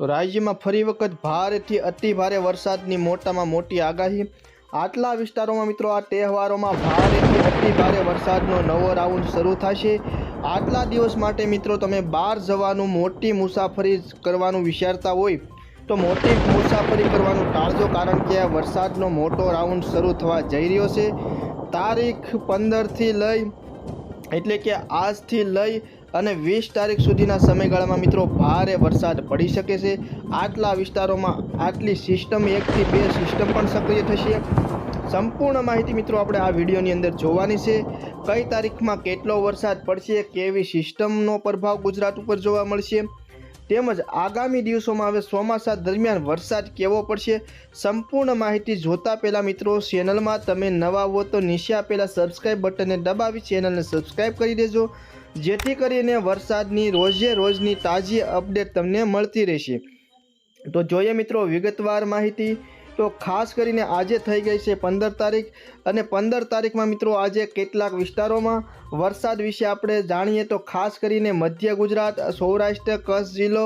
તો રાજ્યમાં ફરી વખત ભારેથી અતિ ભારે વરસાદની મોટામાં મોટી આગાહી. આટલા વિસ્તારોમાં મિત્રો આ તહેવારોમાં ભારેથી અતિ ભારે વરસાદનો નવો રાઉન્ડ શરૂ થશે. આટલા દિવસ માટે મિત્રો તમે બહાર જવાનું, મોટી મુસાફરી કરવાનું વિચારતા હોય તો મોટી મુસાફરી કરવાનું ટાળજો કારણ કે આ વરસાદનો મોટો રાઉન્ડ શરૂ થવા જઈ રહ્યો છે. તારીખ પંદરથી લઈ, એટલે કે આજથી લઈ અને વીસ તારીખ સુધીના સમયગાળામાં મિત્રો ભારે વરસાદ પડી શકે છે. આટલા વિસ્તારોમાં આટલી સિસ્ટમ, એકથી બે સિસ્ટમ પણ સક્રિય થશે. સંપૂર્ણ માહિતી મિત્રો આપણે આ વિડીયોની અંદર જોવાની છે. કઈ તારીખમાં કેટલો વરસાદ પડશે, કેવી સિસ્ટમનો પ્રભાવ ગુજરાત ઉપર જોવા મળશે. તેમજ આગામી દિવસોમાં હવે ચોમાસા દરમિયાન વરસાદ કેવો પડશે, સંપૂર્ણ માહિતી જોતા પહેલાં મિત્રો ચેનલમાં તમે નવા હો તો નીચે આપેલા સબસ્ક્રાઈબ બટનને દબાવી ચેનલને સબસ્ક્રાઈબ કરી દેજો. જેથી કરીને વરસાદની રોજે રોજની તાજી અપડેટ તમને મળતી રહેશે. તો જોઈએ મિત્રો વિગતવાર માહિતી. તો ખાસ કરીને આજે થઈ ગઈ છે પંદર તારીખ અને પંદર તારીખમાં મિત્રો આજે કેટલાક વિસ્તારોમાં વરસાદ વિશે આપણે જાણીએ તો ખાસ કરીને મધ્ય ગુજરાત, સૌરાષ્ટ્ર, કચ્છ જિલ્લો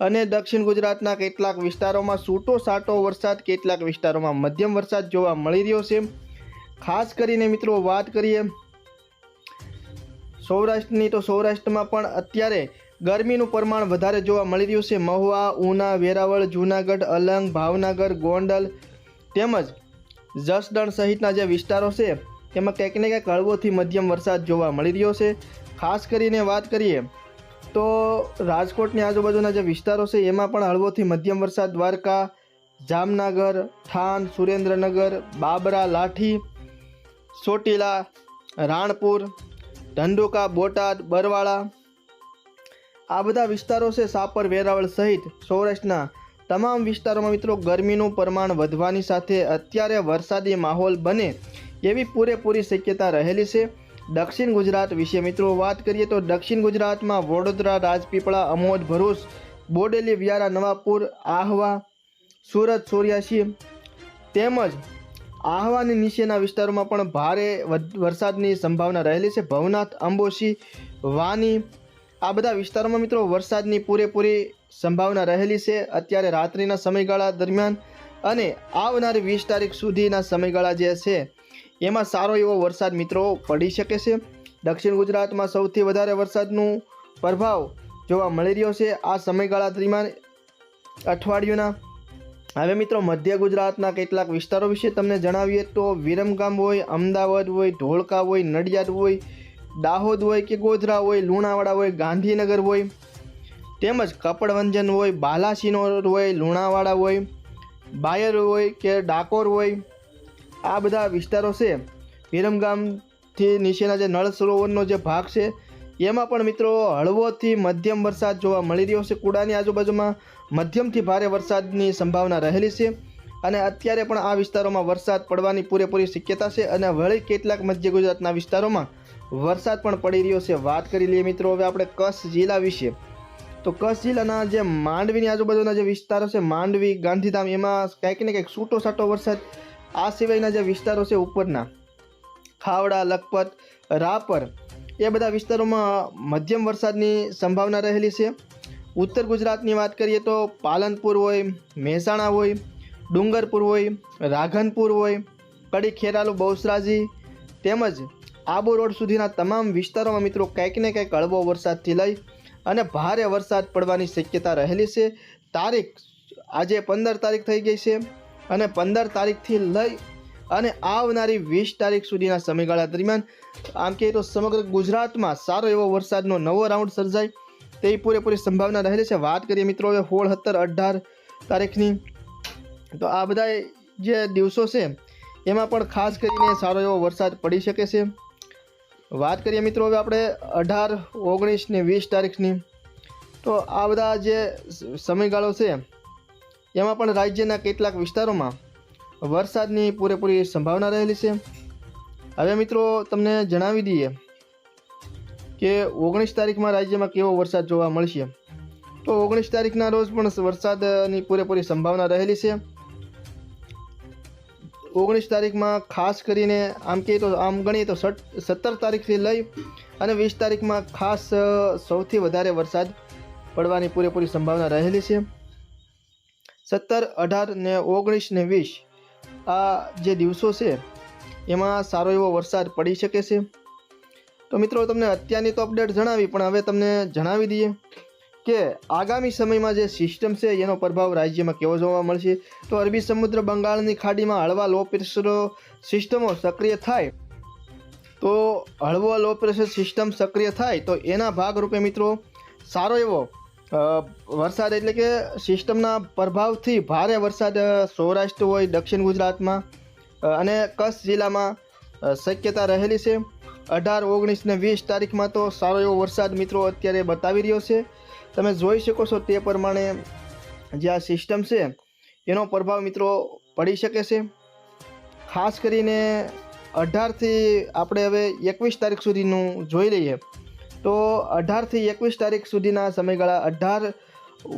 અને દક્ષિણ ગુજરાતના કેટલાક વિસ્તારોમાં છૂટો સાટો વરસાદ, કેટલાક વિસ્તારોમાં મધ્યમ વરસાદ જોવા મળી રહ્યો છે. ખાસ કરીને મિત્રો વાત કરીએ સૌરાષ્ટ્રની તો સૌરાષ્ટ્રમાં પણ અત્યારે ગરમીનું પ્રમાણ વધારે જોવા મળી રહ્યું છે. મહુવા, ઉના, વેરાવળ, જૂનાગઢ, અલંગ, ભાવનગર, ગોંડલ તેમજ જસદણ સહિતના જે વિસ્તારો છે, તેમાં કંઈક ને કંઈક હળવોથી મધ્યમ વરસાદ જોવા મળી રહ્યો છે. ખાસ કરીને વાત કરીએ તો રાજકોટની આજુબાજુના જે વિસ્તારો છે, એમાં પણ હળવોથી મધ્યમ વરસાદ. દ્વારકા, જામનગર, થાન, સુરેન્દ્રનગર, બાબરા, લાઠી, ચોટીલા, રાણપુર ધંધુકા બોટાદ, બરવાળા. આ બધા વિસ્તારો છે સાપર, વેરાવળ સહિત સૌરાષ્ટ્રના. તમામ વિસ્તારોમાં મિત્રો ગરમીનું પ્રમાણ વધવાની સાથે અત્યારે વરસાદી માહોલ બને એવી પૂરેપૂરી શક્યતા રહેલી છે. દક્ષિણ ગુજરાત વિશે મિત્રો વાત કરીએ તો દક્ષિણ ગુજરાતમાં વડોદરા, રાજપીપળા, અમોદ, ભરૂચ, બોડેલી, વ્યારા, નવાપુર, આહવા, સુરત સોર્યાસી તેમજ આહવાની નીચેના વિસ્તારોમાં પણ ભારે વરસાદની સંભાવના રહેલી છે. ભવનાથ અંબોશી વાની, આ બધા વિસ્તારોમાં મિત્રો વરસાદની પૂરેપૂરી સંભાવના રહેલી છે. અત્યારે રાત્રિના સમયગાળા દરમિયાન અને આવનારી વીસ તારીખ સુધીના સમયગાળા જે છે, એમાં સારો એવો વરસાદ મિત્રો પડી શકે છે. દક્ષિણ ગુજરાતમાં સૌથી વધારે વરસાદનું પ્રભાવ જોવા મળી રહ્યો છે. આ સમયગાળા દરમિયાન અઠવાડિયુંના હવે મિત્રો, મધ્ય ગુજરાતના કેટલાક વિસ્તારો વિશે તમને જણાવીએ તો વિરમગામ હોય, અમદાવાદ હોય, ધોળકા હોય, નડિયાદ હોય, દાહોદ હોય કે ગોધરા હોય, લુણાવાડા હોય, ગાંધીનગર હોય, તેમજ કપડવંજન હોય, બાલાસિનોર હોય, લુણાવાડા હોય, બાયર હોય કે ડાકોર હોય, આ બધા વિસ્તારો છે. વિરમગામથી નીચેના જે નળ સરોવરનો જે ભાગ છે, એમાં પણ મિત્રો હળવોથી મધ્યમ વરસાદ જોવા મળી રહ્યો છે. કુડાની આજુબાજુમાં મધ્યમથી ભારે વરસાદની સંભાવના રહેલી છે અને અત્યારે પણ આ વિસ્તારોમાં વરસાદ પડવાની પૂરેપૂરી શક્યતા છે અને વળી કેટલાક મધ્ય ગુજરાતના વિસ્તારોમાં વરસાદ પણ પડી રહ્યો છે. વાત કરી લઈએ મિત્રો હવે આપણે કચ્છ જિલ્લા વિશે. તો કચ્છ જિલ્લાના જે માંડવીની આજુબાજુના જે વિસ્તારો છે, માંડવી, ગાંધીધામ, એમાં કંઈક ને કંઈક છૂટો છાટો વરસાદ આ સિવાયના જે વિસ્તારો છે ઉપરના ખાવડા, લખપત, રાપર, એ બધા વિસ્તારોમાં મધ્યમ વરસાદની સંભાવના રહેલી છે. ઉત્તર ગુજરાતની વાત કરીએ તો પાલનપુર હોય, મહેસાણા હોય, ડુંગરપુર હોય રાધનપુર હોય, કડી ખેરાલુ, બહુસરાજી તેમજ આબુ રોડ સુધીના તમામ વિસ્તારોમાં મિત્રો કંઈક ને કંઈક હળવો વરસાદથી લઈ અને ભારે વરસાદ પડવાની શક્યતા રહેલી છે. તારીખ આજે પંદર તારીખ થઈ ગઈ છે અને પંદર તારીખથી લઈ અને આવનારી વીસ તારીખ સુધીના સમયગાળા દરમિયાન આમ કહીએ તો સમગ્ર ગુજરાતમાં સારો એવો વરસાદનો નવો રાઉન્ડ સર્જાય તેવી પૂરેપૂરી સંભાવના રહેલી છે. વાત કરીએ મિત્રો હવે સોળ સત્તર અઢાર તારીખની, તો આ બધા જે દિવસો છે, એમાં પણ ખાસ કરીને સારો એવો વરસાદ પડી શકે છે. વાત કરીએ મિત્રો હવે આપણે અઢાર, ઓગણીસ ને વીસ તારીખની, તો આ બધા જે સમયગાળો છે, એમાં પણ રાજ્યના કેટલાક વિસ્તારોમાં વરસાદની પૂરેપૂરી સંભાવના રહેલી છે. હવે મિત્રો તમને જણાવી દઈએ કે ઓગણીસ તારીખમાં રાજ્યમાં કેવો વરસાદ જોવા મળશે? તો ઓગણીસ તારીખના રોજ પણ વરસાદની પૂરેપૂરી સંભાવના રહેલી છે. ઓગણીસ તારીખમાં ખાસ કરીને આમ કહીએ તો, આમ ગણીએ તો સત્તર તારીખથી લઈ અને વીસ તારીખમાં ખાસ સૌથી વધારે વરસાદ પડવાની પૂરેપૂરી સંભાવના રહેલી છે. સત્તર, અઢાર ને ઓગણીસ ને વીસ આ જે દિવસો છે, એમાં સારો એવો વરસાદ પડી શકે છે. તો મિત્રો, તમને અત્યારની તો અપડેટ જણાવી, પણ હવે તમને જણાવી દઈએ કે આગામી સમયમાં જે સિસ્ટમ છે, એનો પ્રભાવ રાજ્યમાં કેવો જોવા મળશે? તો અરબી સમુદ્ર બંગાળની ખાડીમાં હળવા લો પ્રેશર સિસ્ટમો સક્રિય થાય. તો હળવો લો પ્રેશર સિસ્ટમ સક્રિય થાય, તો એના ભાગરૂપે મિત્રો, સારો એવો વરસાદ એટલે કે સિસ્ટમના પ્રભાવથી ભારે વરસાદ સૌરાષ્ટ્ર હોય, દક્ષિણ ગુજરાતમાં અને કચ્છ જિલ્લામાં શક્યતા રહેલી છે. અઢાર, ઓગણીસ ને વીસ તારીખમાં તો સારો એવો વરસાદ મિત્રો અત્યારે બતાવી રહ્યો છે. તમે જોઈ શકો છો તે પ્રમાણે જે આ સિસ્ટમ છે, એનો પ્રભાવ મિત્રો પડી શકે છે. ખાસ કરીને અઢારથી આપણે હવે એકવીસ તારીખ સુધીનું જોઈ લઈએ, તો અઢારથી એકવીસ તારીખ સુધીના સમયગાળા અઢાર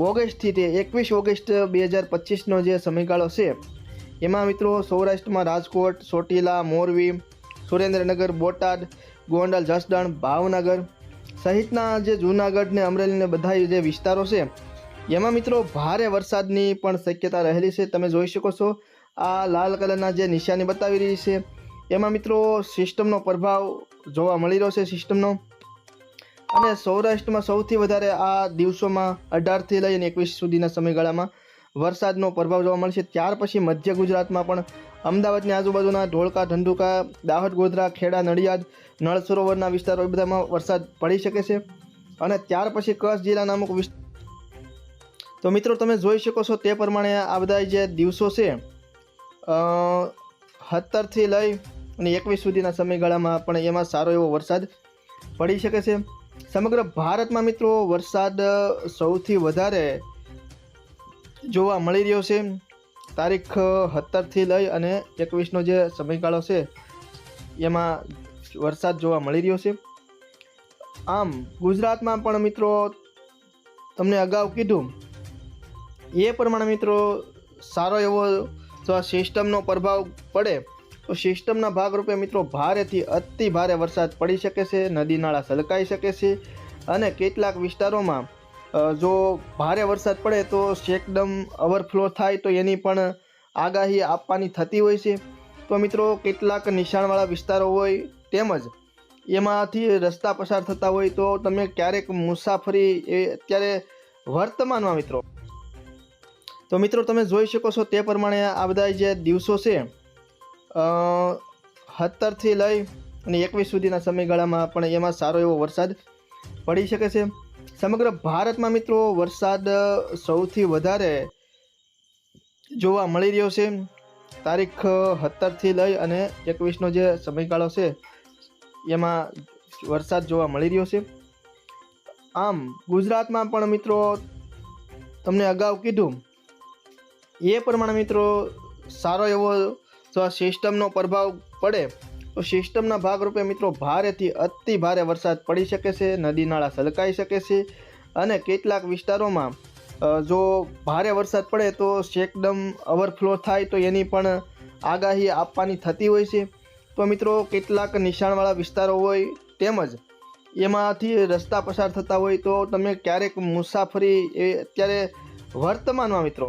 ઓગસ્ટથી તે એકવીસ ઓગસ્ટ બે હજાર પચીસનો જે સમયગાળો છે, એમાં મિત્રો સૌરાષ્ટ્રમાં રાજકોટ, ચોટીલા, મોરબી સુરેન્દ્રનગર, બોટાદ, ગોંડલ, જસદણ, ભાવનગર સહિતના જે જૂનાગઢ ને અમરેલીને બધા જે વિસ્તારો છે, એમાં મિત્રો ભારે વરસાદની પણ શક્યતા રહેલી છે. તમે જોઈ શકો છો, આ લાલ કલરના જે નિશાની બતાવી રહી છે, એમાં મિત્રો સિસ્ટમનો પ્રભાવ જોવા મળી રહ્યો છે સિસ્ટમનો અને સૌરાષ્ટ્રમાં સૌથી વધારે આ દિવસોમાં અઢારથી લઈને એકવીસ સુધીના સમયગાળામાં વરસાદનો પ્રભાવ જોવા મળશે. ત્યાર પછી મધ્ય ગુજરાતમાં પણ અમદાવાદની આજુબાજુના ધોળકા ધંધુકા દાહોદ, ગોધરા, ખેડા, નડિયાદ નળ સરોવરના વિસ્તારો એ બધામાં વરસાદ પડી શકે છે. અને ત્યાર પછી કચ્છ જિલ્લાના અમુક વિસ્તાર તો મિત્રો, તમે જોઈ શકો છો તે પ્રમાણે આ બધા જે દિવસો છે સત્તરથી લઈ અને એકવીસ સુધીના સમયગાળામાં પણ એમાં સારો એવો વરસાદ પડી શકે છે. સમગ્ર ભારતમાં મિત્રો વરસાદ સૌથી વધારે જોવા મળી રહ્યો છે. તારીખ સત્તરથી લઈ અને એકવીસનો જે સમયગાળો છે, એમાં વરસાદ જોવા મળી રહ્યો છે. આમ, ગુજરાતમાં પણ મિત્રો, તમને અગાઉ કીધું, એ પ્રમાણે મિત્રો, સારો એવો સિસ્ટમનો પ્રભાવ પડે, તો સિસ્ટમના ભાગરૂપે મિત્રો ભારેથી અતિ ભારે વરસાદ પડી શકે છે, નદી નાળા સલકાઈ શકે છે અને કેટલાક વિસ્તારોમાં જો ભારે વરસાદ પડે તો એકદમ ઓવરફ્લો થાય તો એની પણ આગાહી આપવાની થતી હોય છે. તો મિત્રો, કેટલાક નિશાણવાળા વિસ્તારો હોય તેમજ એમાંથી રસ્તા પસાર થતા હોય તો તમે ક્યારેક મુસાફરી એ અત્યારે વર્તમાનમાં મિત્રો? તો મિત્રો, તમે જોઈ શકો છો તે પ્રમાણે આ બધા જે દિવસો છે સત્તરથી લઈ અને એકવીસ સુધીના સમયગાળામાં પણ એમાં સારો એવો વરસાદ પડી શકે છે. સમગ્ર ભારતમાં મિત્રો વરસાદ સૌથી વધારે જોવા મળી રહ્યો છે. તારીખ સત્તરથી લઈ અને એકવીસનો જે સમયગાળો છે, એમાં વરસાદ જોવા મળી રહ્યો છે. આમ, ગુજરાતમાં પણ મિત્રો તમને અગાઉ કીધું, એ પ્રમાણે મિત્રો સારો એવો સિસ્ટમનો પ્રભાવ પડે. તો સિસ્ટમના ભાગરૂપે મિત્રો ભારેથી અતિ ભારે વરસાદ પડી શકે છે, નદી નાળા સલકાઈ શકે છે અને કેટલાક વિસ્તારોમાં જો ભારે વરસાદ પડે તો શેકદમ ઓવરફ્લો થાય તો એની પણ આગાહી આપવાની થતી હોય છે. તો મિત્રો કેટલાક નિશાણવાળા વિસ્તારો હોય તેમજ એમાંથી રસ્તા પસાર થતા હોય તો તમે ક્યારેક મુસાફરી એ અત્યારે વર્તમાનમાં મિત્રો